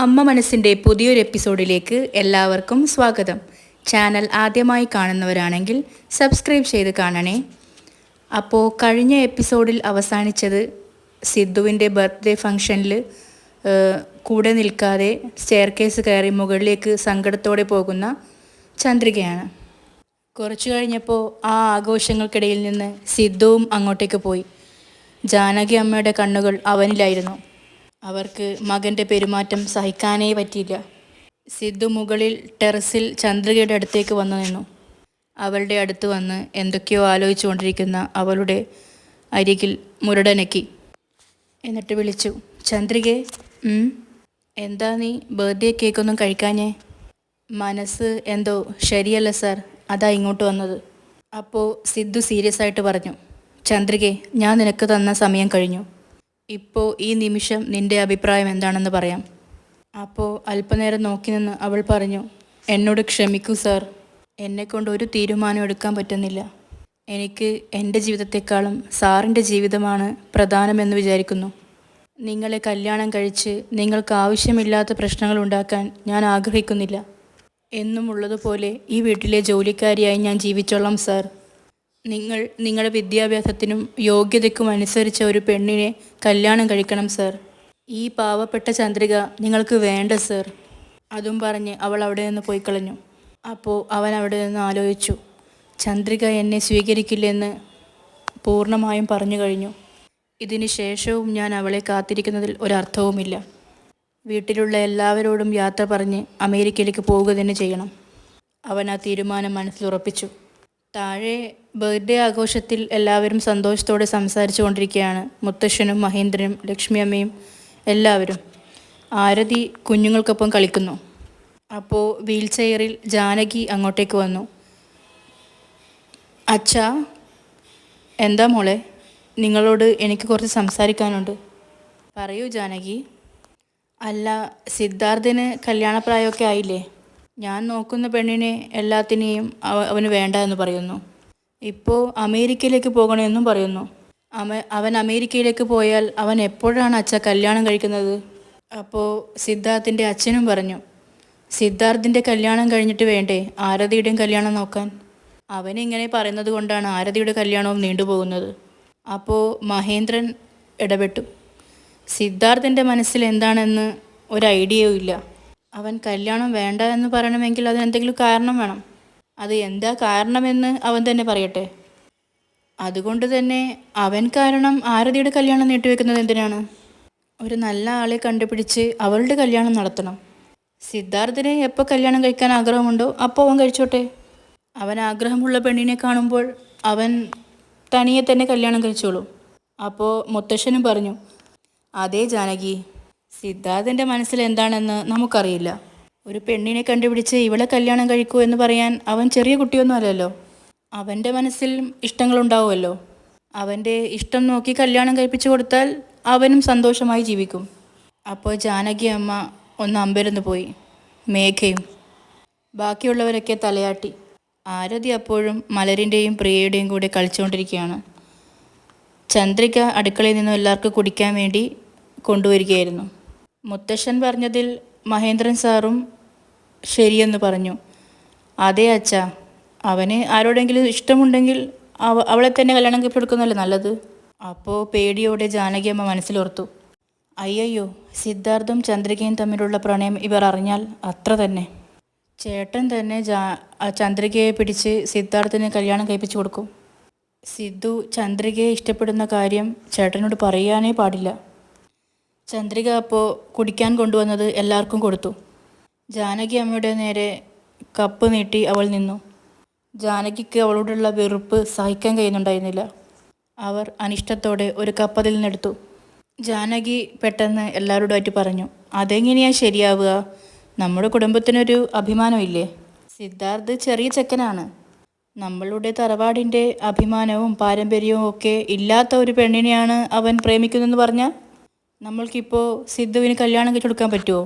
അമ്മ മനസ്സിന്റെ പുതിയൊരു എപ്പിസോഡിലേക്ക് എല്ലാവർക്കും സ്വാഗതം. ചാനൽ ആദ്യമായി കാണുന്നവരാണെങ്കിൽ സബ്സ്ക്രൈബ് ചെയ്ത് കാണണേ. അപ്പോൾ കഴിഞ്ഞ എപ്പിസോഡിൽ അവസാനിച്ചത് സിദ്ധുവിന്റെ ബർത്ത്ഡേ ഫംഗ്ഷനിൽ കൂടെ നിൽക്കാതെ സ്റ്റെയർ കേസ് കയറി മുകളിലേക്ക് സങ്കടത്തോടെ പോകുന്ന ചന്ദ്രികയാണ്. കുറച്ചു കഴിഞ്ഞപ്പോൾ ആ ആഘോഷങ്ങൾക്കിടയിൽ നിന്ന് സിദ്ധുവും അങ്ങോട്ടേക്ക് പോയി. ജാനകി അമ്മയുടെ കണ്ണുകൾ അവനിലായിരുന്നു. അവർക്ക് മകന്റെ പെരുമാറ്റം സഹിക്കാനേ പറ്റിയില്ല. സിദ്ധു മുകളിൽ ടെറസിൽ ചന്ദ്രികയുടെ അടുത്തേക്ക് വന്നു നിന്നു. അവളുടെ അടുത്ത് വന്ന് എന്തൊക്കെയോ ആലോചിച്ചുകൊണ്ടിരിക്കുന്ന അവളുടെ അരികിൽ മുരടനക്കി. എന്നിട്ട് വിളിച്ചു ചന്ദ്രികെ എന്താ നീ ബർത്ത്ഡേ കേക്കൊന്നും കഴിക്കാഞ്ഞേ? മനസ്സ് എന്തോ ശരിയല്ല സാർ അതാ ഇങ്ങോട്ട് വന്നത്. അപ്പോൾ സിദ്ധു സീരിയസ് ആയിട്ട് പറഞ്ഞു ചന്ദ്രികെ ഞാൻ നിനക്ക് തന്ന സമയം കഴിഞ്ഞു. ഇപ്പോൾ ഈ നിമിഷം നിന്റെ അഭിപ്രായം എന്താണെന്ന് പറയാം. അപ്പോൾ അല്പനേരം നോക്കി നിന്ന് അവൾ പറഞ്ഞു എന്നോട് ക്ഷമിക്കൂ സാർ. എന്നെക്കൊണ്ട് ഒരു തീരുമാനം എടുക്കാൻ പറ്റുന്നില്ല. എനിക്ക് എന്റെ ജീവിതത്തെക്കാളും സാറിന്റെ ജീവിതമാണ് പ്രധാനമെന്ന് വിചാരിക്കുന്നു. നിങ്ങളെ കല്യാണം കഴിച്ച് നിങ്ങൾക്ക് ആവശ്യമില്ലാത്ത പ്രശ്നങ്ങൾ ഉണ്ടാക്കാൻ ഞാൻ ആഗ്രഹിക്കുന്നില്ല. എന്നും ഉള്ളതുപോലെ ഈ വീട്ടിലെ ജോലിക്കാരിയായി ഞാൻ ജീവിച്ചോളാം സാർ. നിങ്ങൾ നിങ്ങളുടെ വിദ്യാഭ്യാസത്തിനും യോഗ്യതയ്ക്കും അനുസരിച്ച ഒരു പെണ്ണിനെ കല്യാണം കഴിക്കണം സർ. ഈ പാവപ്പെട്ട ചന്ദ്രിക നിങ്ങൾക്ക് വേണ്ട സർ. അതും പറഞ്ഞ് അവൾ അവിടെ നിന്ന് പോയി കളഞ്ഞു. അപ്പോൾ അവൻ അവിടെ നിന്ന് ആലോചിച്ചു. ചന്ദ്രിക എന്നെ സ്വീകരിക്കില്ലെന്ന് പൂർണമായും പറഞ്ഞു കഴിഞ്ഞു. ഇതിന് ശേഷവും ഞാൻ അവളെ കാത്തിരിക്കുന്നതിൽ ഒരർത്ഥവുമില്ല. വീട്ടിലുള്ള എല്ലാവരോടും യാത്ര പറഞ്ഞ് അമേരിക്കയിലേക്ക് പോവുക തന്നെ ചെയ്യണം. അവൻ ആ തീരുമാനം മനസ്സിലുറപ്പിച്ചു താഴെ ബർത്ത്ഡേ ആഘോഷത്തിൽ എല്ലാവരും സന്തോഷത്തോടെ സംസാരിച്ചു കൊണ്ടിരിക്കുകയാണ്. മുത്തശ്ശനും മഹേന്ദ്രനും ലക്ഷ്മി അമ്മയും എല്ലാവരും. ആരതി കുഞ്ഞുങ്ങൾക്കൊപ്പം കളിക്കുന്നു. അപ്പോൾ വീൽ ചെയറിൽ ജാനകി അങ്ങോട്ടേക്ക് വന്നു. അച്ഛാ എന്താ മോളെ? നിങ്ങളോട് എനിക്ക് കുറച്ച് സംസാരിക്കാനുണ്ട്. പറയൂ ജാനകി. അല്ല സിദ്ധാർത്ഥിന് കല്യാണപ്രായമൊക്കെ ആയില്ലേ? ഞാൻ നോക്കുന്ന പെണ്ണിനെ എല്ലാത്തിനെയും അവ അവന് വേണ്ട എന്ന് പറയുന്നു. ഇപ്പോൾ അമേരിക്കയിലേക്ക് പോകണമെന്നും പറയുന്നു. അവ അവൻ അമേരിക്കയിലേക്ക് പോയാൽ അവൻ എപ്പോഴാണ് അച്ഛ കല്യാണം കഴിക്കുന്നത്? അപ്പോൾ സിദ്ധാർത്ഥിന്റെ അച്ഛനും പറഞ്ഞു സിദ്ധാർത്ഥിന്റെ കല്യാണം കഴിഞ്ഞിട്ട് വേണ്ടേ ആരതിയുടെയും കല്യാണം നോക്കാൻ? അവനിങ്ങനെ പറയുന്നത് കൊണ്ടാണ് ആരതിയുടെ കല്യാണവും നീണ്ടുപോകുന്നത് അപ്പോൾ മഹേന്ദ്രൻ ഇടപെട്ടു. സിദ്ധാർത്ഥിന്റെ മനസ്സിൽ എന്താണെന്ന് ഒരു ഐഡിയയും ഇല്ല. അവൻ കല്യാണം വേണ്ട എന്ന് പറയണമെങ്കിൽ അതിനെന്തെങ്കിലും കാരണം വേണം. അത് എന്താ കാരണമെന്ന് അവൻ തന്നെ പറയട്ടെ. അതുകൊണ്ട് തന്നെ അവൻ കാരണം ആരതിയുടെ കല്യാണം നീട്ടിവെക്കുന്നത് എന്തിനാണ്? ഒരു നല്ല ആളെ കണ്ടുപിടിച്ച് അവളുടെ കല്യാണം നടത്തണം. സിദ്ധാർത്ഥിന് എപ്പോൾ കല്യാണം കഴിക്കാൻ ആഗ്രഹമുണ്ടോ അപ്പോൾ അവൻ കഴിച്ചോട്ടെ. അവൻ ആഗ്രഹമുള്ള പെണ്ണിനെ കാണുമ്പോൾ അവൻ തനിയെ തന്നെ കല്യാണം കഴിച്ചോളൂ. അപ്പോൾ മുത്തശ്ശനും പറഞ്ഞു അതേ ജാനകി സിദ്ധാർത്ഥിന്റെ മനസ്സിൽ എന്താണെന്ന് നമുക്കറിയില്ല. ഒരു പെണ്ണിനെ കണ്ടുപിടിച്ച് ഇവളെ കല്യാണം കഴിക്കൂ എന്ന് പറയാൻ അവൻ ചെറിയ കുട്ടിയൊന്നും അല്ലല്ലോ. അവന്റെ മനസ്സിൽ ഇഷ്ടങ്ങളുണ്ടാവുമല്ലോ. അവന്റെ ഇഷ്ടം നോക്കി കല്യാണം കഴിപ്പിച്ചു കൊടുത്താൽ അവനും സന്തോഷമായി ജീവിക്കും. അപ്പോൾ ജാനകി അമ്മ ഒന്ന് അമ്പരന്ന് പോയി. മേഘയും ബാക്കിയുള്ളവരൊക്കെ തലയാട്ടി. ആരതി അപ്പോഴും മലരിന്റെയും പ്രിയയുടെയും കൂടെ കളിച്ചുകൊണ്ടിരിക്കുകയാണ്. ചന്ദ്രിക അടുക്കളയിൽ നിന്നും എല്ലാവർക്കും കുടിക്കാൻ വേണ്ടി കൊണ്ടുവരികയായിരുന്നു. മുത്തശ്ശൻ പറഞ്ഞതിൽ മഹേന്ദ്രൻ സാറും ശരിയെന്ന് പറഞ്ഞു. അതെ അച്ഛ അവന് ആരോടെങ്കിലും ഇഷ്ടമുണ്ടെങ്കിൽ അവ അവളെ തന്നെ കല്യാണം കഴിപ്പിച്ചെടുക്കുന്നതല്ലേ നല്ലത്? അപ്പോൾ പേടിയോടെ ജാനകിയമ്മ മനസ്സിലോർത്തു. അയ്യയ്യോ സിദ്ധാർത്ഥും ചന്ദ്രികയും തമ്മിലുള്ള പ്രണയം ഇവർ അറിഞ്ഞാൽ അത്ര തന്നെ. ചേട്ടൻ തന്നെ ജാ ചന്ദ്രികയെ പിടിച്ച് സിദ്ധാർത്ഥിന് കല്യാണം കഴിപ്പിച്ചു കൊടുക്കും. സിദ്ധു ചന്ദ്രികയെ ഇഷ്ടപ്പെടുന്ന കാര്യം ചേട്ടനോട് പറയാനേ പാടില്ല. ചന്ദ്രിക അപ്പോൾ കുടിക്കാൻ കൊണ്ടുവന്നത് എല്ലാവർക്കും കൊടുത്തു. ജാനകി അമ്മയുടെ നേരെ കപ്പ് നീട്ടി അവൾ നിന്നു. ജാനകിക്ക് അവളോടുള്ള വെറുപ്പ് സഹിക്കാൻ കഴിയുന്നുണ്ടായിരുന്നില്ല. അവർ അനിഷ്ടത്തോടെ ഒരു കപ്പ് അതിൽ നിന്നെടുത്തു ജാനകി പെട്ടെന്ന് എല്ലാവരോടുമായിട്ട് പറഞ്ഞു അതെങ്ങനെയാ ശരിയാവുക? നമ്മുടെ കുടുംബത്തിനൊരു അഭിമാനമില്ലേ? സിദ്ധാർത്ഥ് ചെറിയ ചെക്കനാണ്. നമ്മളുടെ തറവാടിന്റെ അഭിമാനവും പാരമ്പര്യവും ഒക്കെ ഇല്ലാത്ത ഒരു പെണ്ണിനെയാണ് അവൻ പ്രേമിക്കുന്നതെന്ന് പറഞ്ഞാൽ നമ്മൾക്കിപ്പോൾ സിദ്ധുവിന് കല്യാണം കഴിച്ചു കൊടുക്കാൻ പറ്റുമോ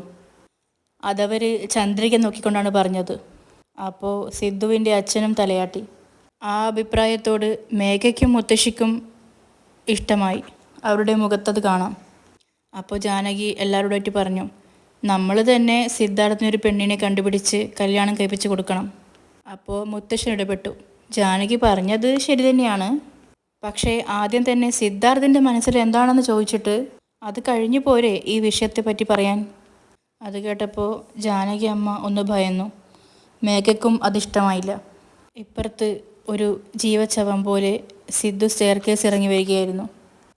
അതവർ ചന്ദ്രിക നോക്കിക്കൊണ്ടാണ് പറഞ്ഞത്. അപ്പോൾ സിദ്ധുവിന്റെ അച്ഛനും തലയാട്ടി. ആ അഭിപ്രായത്തോട് മേഘയ്ക്കും മുത്തശ്ശിക്കും ഇഷ്ടമായി. അവരുടെ മുഖത്തത് കാണാം. അപ്പോൾ ജാനകി എല്ലാവരോടായിട്ട് പറഞ്ഞു നമ്മൾ തന്നെ സിദ്ധാർത്ഥിനൊരു പെണ്ണിനെ കണ്ടുപിടിച്ച് കല്യാണം കഴിപ്പിച്ച് കൊടുക്കണം. അപ്പോൾ മുത്തശ്ശൻ ഇടപെട്ടു. ജാനകി പറഞ്ഞത് ശരി തന്നെയാണ്. പക്ഷേ ആദ്യം തന്നെ സിദ്ധാർത്ഥിന്റെ മനസ്സിൽ എന്താണെന്ന് ചോദിച്ചിട്ട് അത് കഴിഞ്ഞു പോരെ ഈ വിഷയത്തെ പറ്റി പറയാൻ? അത് കേട്ടപ്പോൾ ജാനകി അമ്മ ഒന്ന് ഭയന്നു. മേഘയ്ക്കും അതിഷ്ടമായില്ല. ഇപ്പുറത്ത് ഒരു ജീവച്ചവം പോലെ സിദ്ധു സ്റ്റെയർകേസ് ഇറങ്ങി വരികയായിരുന്നു.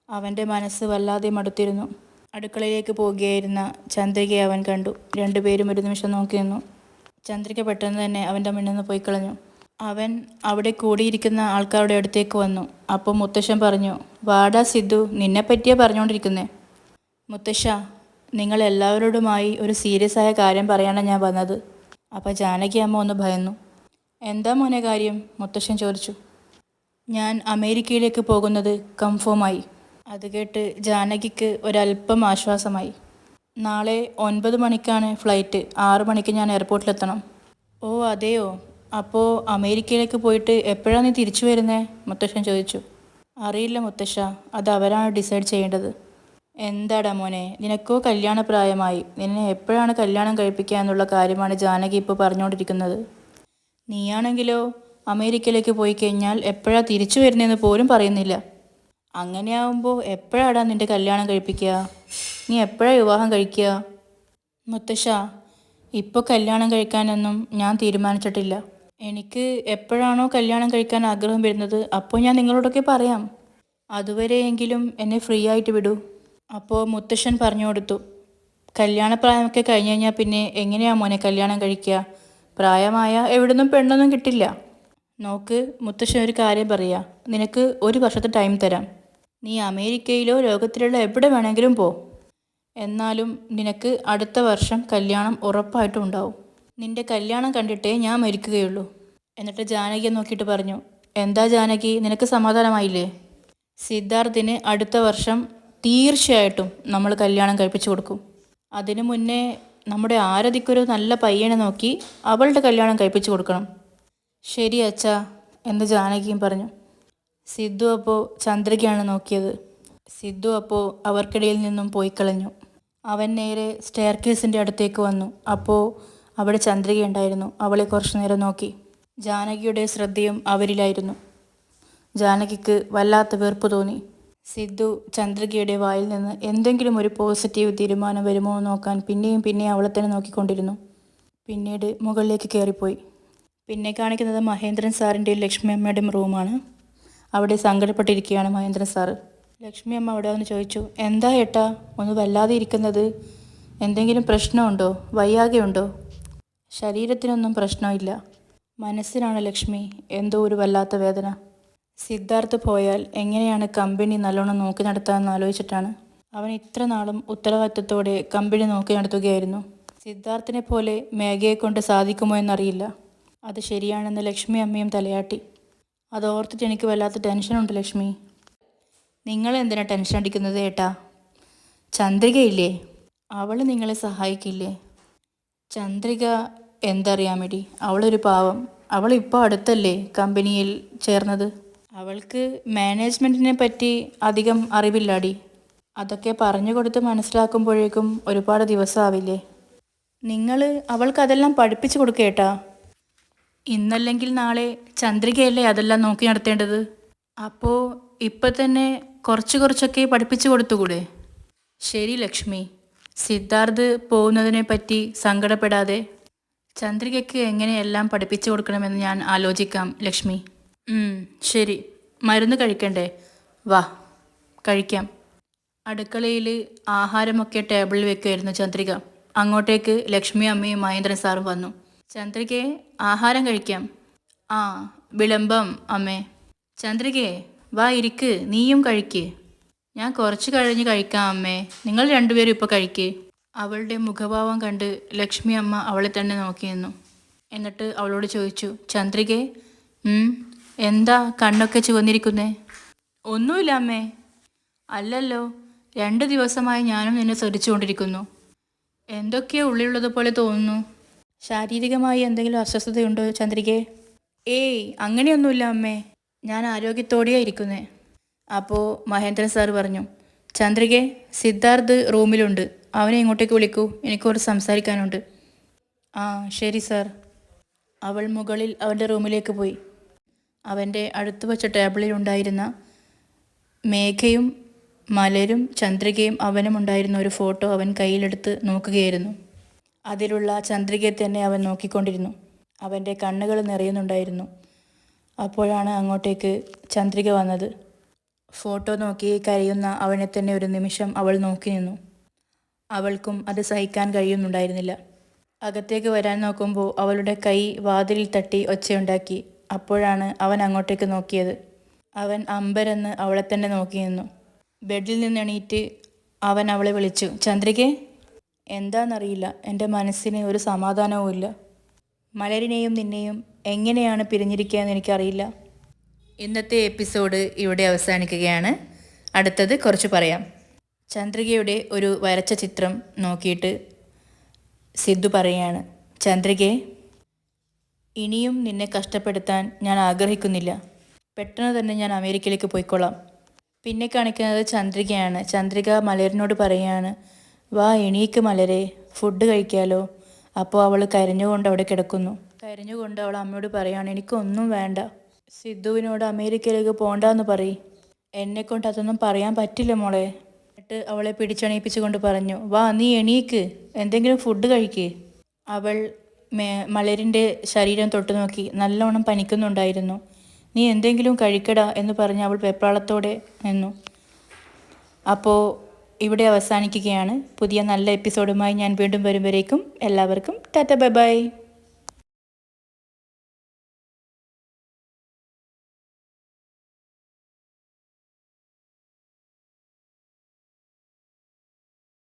അവന്റെ മനസ്സ് വല്ലാതെ മടുത്തിരുന്നു. അടുക്കളയിലേക്ക് പോകുകയായിരുന്ന ചന്ദ്രികയെ അവൻ കണ്ടു. രണ്ടുപേരും ഒരു നിമിഷം നോക്കി നിന്നു. ചന്ദ്രിക പെട്ടെന്ന് തന്നെ അവന്റെ മുന്നിൽ നിന്ന് പോയി കളഞ്ഞു. അവൻ അവിടെ കൂടിയിരിക്കുന്ന ആൾക്കാരുടെ അടുത്തേക്ക് വന്നു. അപ്പോൾ മുത്തശ്ശൻ പറഞ്ഞു വാടാ സിദ്ധു നിന്നെ പറ്റിയാ പറഞ്ഞുകൊണ്ടിരിക്കുന്നേ മുത്തശ്ശ നിങ്ങൾ എല്ലാവരോടുമായി ഒരു സീരിയസ് ആയ കാര്യം പറയാനാണ് ഞാൻ വന്നത്. അപ്പോൾ ജാനകി അമ്മ ഒന്ന് ഭയന്നു. എന്താ മോനെ കാര്യം? മുത്തശ്ശൻ ചോദിച്ചു. ഞാൻ അമേരിക്കയിലേക്ക് പോകുന്നത് കംഫോമായി. അത് കേട്ട് ജാനകിക്ക് ഒരല്പം ആശ്വാസമായി. നാളെ ഒൻപത് മണിക്കാണ് ഫ്ലൈറ്റ്. ആറ് മണിക്ക് ഞാൻ എയർപോർട്ടിലെത്തണം. ഓ അതെയോ? അപ്പോൾ അമേരിക്കയിലേക്ക് പോയിട്ട് എപ്പോഴാണ് നീ തിരിച്ചു വരുന്നത് മുത്തശ്ശൻ ചോദിച്ചു. അറിയില്ല മുത്തശ്ശ അത് അവരാണ് ഡിസൈഡ് ചെയ്യേണ്ടത്. എന്താടാ മോനെ? നിനക്കോ കല്യാണപ്രായമായി. നിന്നെ എപ്പോഴാണ് കല്യാണം കഴിപ്പിക്കുക എന്നുള്ള കാര്യമാണ് ജാനകി ഇപ്പോൾ പറഞ്ഞുകൊണ്ടിരിക്കുന്നത് നീയാണെങ്കിലോ അമേരിക്കയിലേക്ക് പോയി കഴിഞ്ഞാൽ എപ്പോഴാ തിരിച്ചു വരുന്നതെന്ന് പോലും പറയുന്നില്ല. അങ്ങനെയാവുമ്പോൾ എപ്പോഴാടാ നിന്റെ കല്യാണം കഴിപ്പിക്കുക? നീ എപ്പോഴാ വിവാഹം കഴിക്കുക? മുത്തശ്ശ ഇപ്പോൾ കല്യാണം കഴിക്കാനൊന്നും ഞാൻ തീരുമാനിച്ചിട്ടില്ല. എനിക്ക് എപ്പോഴാണോ കല്യാണം കഴിക്കാൻ ആഗ്രഹം വരുന്നത് അപ്പോൾ ഞാൻ നിങ്ങളോടൊക്കെ പറയാം. അതുവരെയെങ്കിലും എന്നെ ഫ്രീ ആയിട്ട് വിടൂ. അപ്പോൾ മുത്തശ്ശൻ പറഞ്ഞു കൊടുത്തു കല്യാണപ്രായമൊക്കെ കഴിഞ്ഞു കഴിഞ്ഞാൽ പിന്നെ എങ്ങനെയാ മോനെ കല്യാണം കഴിക്കുക പ്രായമായ എവിടുന്നും പെണ്ണൊന്നും കിട്ടില്ല. നോക്ക് മുത്തശ്ശൻ ഒരു കാര്യം പറയാ നിനക്ക് ഒരു വർഷത്തെ ടൈം തരാം. നീ അമേരിക്കയിലോ ലോകത്തിലുള്ള എവിടെ വേണമെങ്കിലും പോ. എന്നാലും നിനക്ക് അടുത്ത വർഷം കല്യാണം ഉറപ്പായിട്ടും ഉണ്ടാവും. നിന്റെ കല്യാണം കണ്ടിട്ടേ ഞാൻ മരിക്കുകയുള്ളൂ. എന്നിട്ട് ജാനകിയെ നോക്കിയിട്ട് പറഞ്ഞു എന്താ ജാനകി നിനക്ക് സമാധാനമായില്ലേ? സിദ്ധാർത്ഥിന് അടുത്ത വർഷം തീർച്ചയായിട്ടും നമ്മൾ കല്യാണം കഴിപ്പിച്ചു കൊടുക്കും. അതിനു മുന്നേ നമ്മുടെ ആരതിക്കൊരു നല്ല പയ്യനെ നോക്കി അവളുടെ കല്യാണം കഴിപ്പിച്ചു കൊടുക്കണം. ശരി അച്ഛാ എന്ന് ജാനകിയും പറഞ്ഞു. സിദ്ധു അപ്പോൾ ചന്ദ്രികയാണ് നോക്കിയത്. സിദ്ധു അപ്പോൾ അവർക്കിടയിൽ നിന്നും പോയി കളഞ്ഞു. അവൻ നേരെ സ്റ്റെയർ കേസിന്റെ അടുത്തേക്ക് വന്നു. അപ്പോൾ അവിടെ ചന്ദ്രിക ഉണ്ടായിരുന്നു. അവളെ കുറച്ചു നേരം നോക്കി. ജാനകിയുടെ ശ്രദ്ധയും അവരിലായിരുന്നു. ജാനകിക്ക് വല്ലാത്ത വെറുപ്പ് തോന്നി. സിദ്ധു ചന്ദ്രികയുടെ വായിൽ നിന്ന് എന്തെങ്കിലും ഒരു പോസിറ്റീവ് തീരുമാനം വരുമോ എന്ന് നോക്കാൻ പിന്നെയും പിന്നെയും അവളെ തന്നെ നോക്കിക്കൊണ്ടിരുന്നു. പിന്നീട് മുകളിലേക്ക് കയറിപ്പോയി. പിന്നെ കാണിക്കുന്നത് മഹേന്ദ്രൻ സാറിന്റെയും ലക്ഷ്മി അമ്മയുടെയും റൂമാണ്. അവിടെ സങ്കടപ്പെട്ടിരിക്കുകയാണ് മഹേന്ദ്രൻ സാറ്. ലക്ഷ്മി അമ്മ അവിടെ വന്ന് ചോദിച്ചു എന്താ ഏട്ടാ ഒന്ന് വല്ലാതെ ഇരിക്കുന്നത്? എന്തെങ്കിലും പ്രശ്നമുണ്ടോ? വയ്യാകെയുണ്ടോ? ശരീരത്തിനൊന്നും പ്രശ്നമില്ല. മനസ്സിനാണ് ലക്ഷ്മി എന്തോ ഒരു വല്ലാത്ത വേദന. സിദ്ധാർത്ഥ് പോയാൽ എങ്ങനെയാണ് കമ്പനി നല്ലോണം നോക്കി നടത്താമെന്ന് ആലോചിച്ചിട്ടാണ്? അവൻ ഇത്ര നാളും ഉത്തരവാദിത്തത്തോടെ കമ്പനി നോക്കി നടത്തുകയായിരുന്നു. സിദ്ധാർത്ഥിനെ പോലെ മേഘയെ കൊണ്ട് സാധിക്കുമോ എന്നറിയില്ല. അത് ശരിയാണെന്ന് ലക്ഷ്മി അമ്മയും തലയാട്ടി. അത് ഓർത്തിട്ട് എനിക്ക് വല്ലാത്ത ടെൻഷനുണ്ട് ലക്ഷ്മി. നിങ്ങൾ എന്തിനാ ടെൻഷൻ അടിക്കുന്നത് ഏട്ടാ? ചന്ദ്രികയില്ലേ? അവൾ നിങ്ങളെ സഹായിക്കില്ലേ? ചന്ദ്രിക എന്തറിയാമെടി അവളൊരു പാവം. അവൾ ഇപ്പോൾ അടുത്തല്ലേ കമ്പനിയിൽ ചേർന്നത്? അവൾക്ക് മാനേജ്മെന്റിനെ പറ്റി അധികം അറിവില്ലാടി. അതൊക്കെ പറഞ്ഞു കൊടുത്ത് മനസ്സിലാക്കുമ്പോഴേക്കും ഒരുപാട് ദിവസമാവില്ലേ നിങ്ങൾ അവൾക്ക് അതെല്ലാം പഠിപ്പിച്ചു കൊടുക്കേട്ടാ. ഇന്നല്ലെങ്കിൽ നാളെ ചന്ദ്രികയല്ലേ അതെല്ലാം നോക്കി നടത്തേണ്ടത്? അപ്പോൾ ഇപ്പം തന്നെ കുറച്ച് കുറച്ചൊക്കെ പഠിപ്പിച്ചു കൊടുത്തുകൂടെ? ശരി ലക്ഷ്മി. സിദ്ധാർത്ഥ് പോകുന്നതിനെ പറ്റി സങ്കടപ്പെടാതെ. ചന്ദ്രികയ്ക്ക് എങ്ങനെയെല്ലാം പഠിപ്പിച്ചു കൊടുക്കണമെന്ന് ഞാൻ ആലോചിക്കാം ലക്ഷ്മി. ശരി. മരുന്ന് കഴിക്കണ്ടേ? വാ കഴിക്കാം. അടുക്കളയിൽ ആഹാരമൊക്കെ ടേബിളിൽ വെക്കുമായിരുന്നു ചന്ദ്രിക. അങ്ങോട്ടേക്ക് ലക്ഷ്മി അമ്മയും മഹേന്ദ്രൻ സാറും വന്നു. ചന്ദ്രികയെ ആഹാരം കഴിക്കാം. ആ വിളംബം അമ്മേ. ചന്ദ്രികയെ വാ ഇരിക്ക്. നീയും കഴിക്ക്. ഞാൻ കുറച്ച് കഴിഞ്ഞ് കഴിക്കാം അമ്മേ. നിങ്ങൾ രണ്ടുപേരും ഇപ്പോൾ കഴിക്ക്. അവളുടെ മുഖഭാവം കണ്ട് ലക്ഷ്മി അമ്മ അവളെ തന്നെ നോക്കി നിന്നു. എന്നിട്ട് അവളോട് ചോദിച്ചു ചന്ദ്രികെ ഉം, എന്താ കണ്ണൊക്കെ ചുവന്നിരിക്കുന്നേ? ഒന്നുമില്ല അമ്മേ. അല്ലല്ലോ രണ്ട് ദിവസമായി ഞാനും നിന്നെ ശ്രദ്ധിച്ചുകൊണ്ടിരിക്കുന്നു. എന്തൊക്കെയോ ഉള്ളിലുള്ളതുപോലെ തോന്നുന്നു. ശാരീരികമായി എന്തെങ്കിലും അസ്വസ്ഥതയുണ്ടോ ചന്ദ്രികേ? ഏയ് അങ്ങനെയൊന്നുമില്ല അമ്മേ. ഞാൻ ആരോഗ്യത്തോടെയാ ഇരിക്കുന്നേ. അപ്പോൾ മഹേന്ദ്രൻ സാർ പറഞ്ഞു ചന്ദ്രികെ സിദ്ധാർത്ഥ് റൂമിലുണ്ട്. അവനെ ഇങ്ങോട്ടേക്ക് വിളിക്കൂ. എനിക്ക് കുറച്ച് സംസാരിക്കാനുണ്ട്. ആ ശരി സാർ. അവൾ മുകളിൽ അവന്റെ റൂമിലേക്ക് പോയി. അവന്റെ അടുത്ത് വച്ച ടേബിളിൽ ഉണ്ടായിരുന്ന മേഘയും മലരും ചന്ദ്രികയും അവനും ഉണ്ടായിരുന്ന ഒരു ഫോട്ടോ അവൻ കയ്യിലെടുത്ത് നോക്കുകയായിരുന്നു. അതിലുള്ള ചന്ദ്രികയെ തന്നെ അവൻ നോക്കിക്കൊണ്ടിരുന്നു. അവന്റെ കണ്ണുകൾ നിറയുന്നുണ്ടായിരുന്നു. അപ്പോഴാണ് അങ്ങോട്ടേക്ക് ചന്ദ്രിക വന്നത്. ഫോട്ടോ നോക്കി കരയുന്ന അവനെ തന്നെ ഒരു നിമിഷം അവൾ നോക്കി നിന്നു. അവൾക്കും അത് സഹിക്കാൻ കഴിയുന്നുണ്ടായിരുന്നില്ല. അകത്തേക്ക് വരാൻ നോക്കുമ്പോൾ അവളുടെ കൈ വാതിലിൽ തട്ടി ഒച്ചയുണ്ടാക്കി. അപ്പോഴാണ് അവൻ അങ്ങോട്ടേക്ക് നോക്കിയത്. അവൻ അമ്പരെന്ന് അവളെ തന്നെ നോക്കി നിന്നു. ബെഡിൽ നിന്ന് എണീറ്റ് അവൻ അവളെ വിളിച്ചു ചന്ദ്രികെ എന്താണെന്നറിയില്ല എന്റെ മനസ്സിന് ഒരു സമാധാനവും ഇല്ല. മലരിനെയും നിന്നെയും എങ്ങനെയാണ് പിരിഞ്ഞിരിക്കുക എന്ന് എനിക്കറിയില്ല. ഇന്നത്തെ എപ്പിസോഡ് ഇവിടെ അവസാനിക്കുകയാണ്. അടുത്തത് കുറച്ച് പറയാം. ചന്ദ്രികയുടെ ഒരു വരച്ച ചിത്രം നോക്കിയിട്ട് സിദ്ധു പറയുകയാണ് ചന്ദ്രികയെ ഇനിയും നിന്നെ കഷ്ടപ്പെടുത്താൻ ഞാൻ ആഗ്രഹിക്കുന്നില്ല. പെട്ടെന്ന് തന്നെ ഞാൻ അമേരിക്കയിലേക്ക് പോയിക്കൊള്ളാം പിന്നെ കാണിക്കുന്നത് ചന്ദ്രികയാണ്. ചന്ദ്രിക മലരിനോട് പറയുകയാണ് വാ എണീക്ക് മലരെ. ഫുഡ് കഴിക്കാലോ. അപ്പോൾ അവൾ കരഞ്ഞുകൊണ്ട് അവിടെ കിടക്കുന്നു. കരഞ്ഞുകൊണ്ട് അവൾ അമ്മയോട് പറയാണ് എനിക്കൊന്നും വേണ്ട. സിദ്ധുവിനോട് അമേരിക്കയിലേക്ക് പോണ്ടെന്ന് പറയും. എന്നെ കൊണ്ട് അതൊന്നും പറയാൻ പറ്റില്ല മോളെ. എന്നിട്ട് അവളെ പിടിച്ചണയിപ്പിച്ചുകൊണ്ട് പറഞ്ഞു വാ നീ എണീക്ക്. എന്തെങ്കിലും ഫുഡ് കഴിക്കേ. അവൾ മലരിന്റെ ശരീരം തൊട്ടു നോക്കി നല്ലോണം പനിക്കുന്നുണ്ടായിരുന്നു. നീ എന്തെങ്കിലും കഴിക്കടാ എന്ന് പറഞ്ഞ് അവൾ വെപ്രാളത്തോടെ നിന്നു. അപ്പോൾ ഇവിടെ അവസാനിക്കുകയാണ്. പുതിയ നല്ല എപ്പിസോഡുമായി ഞാൻ വീണ്ടും വരുമ്പോഴേക്കും എല്ലാവർക്കും ടാറ്റ ബൈ ബൈ.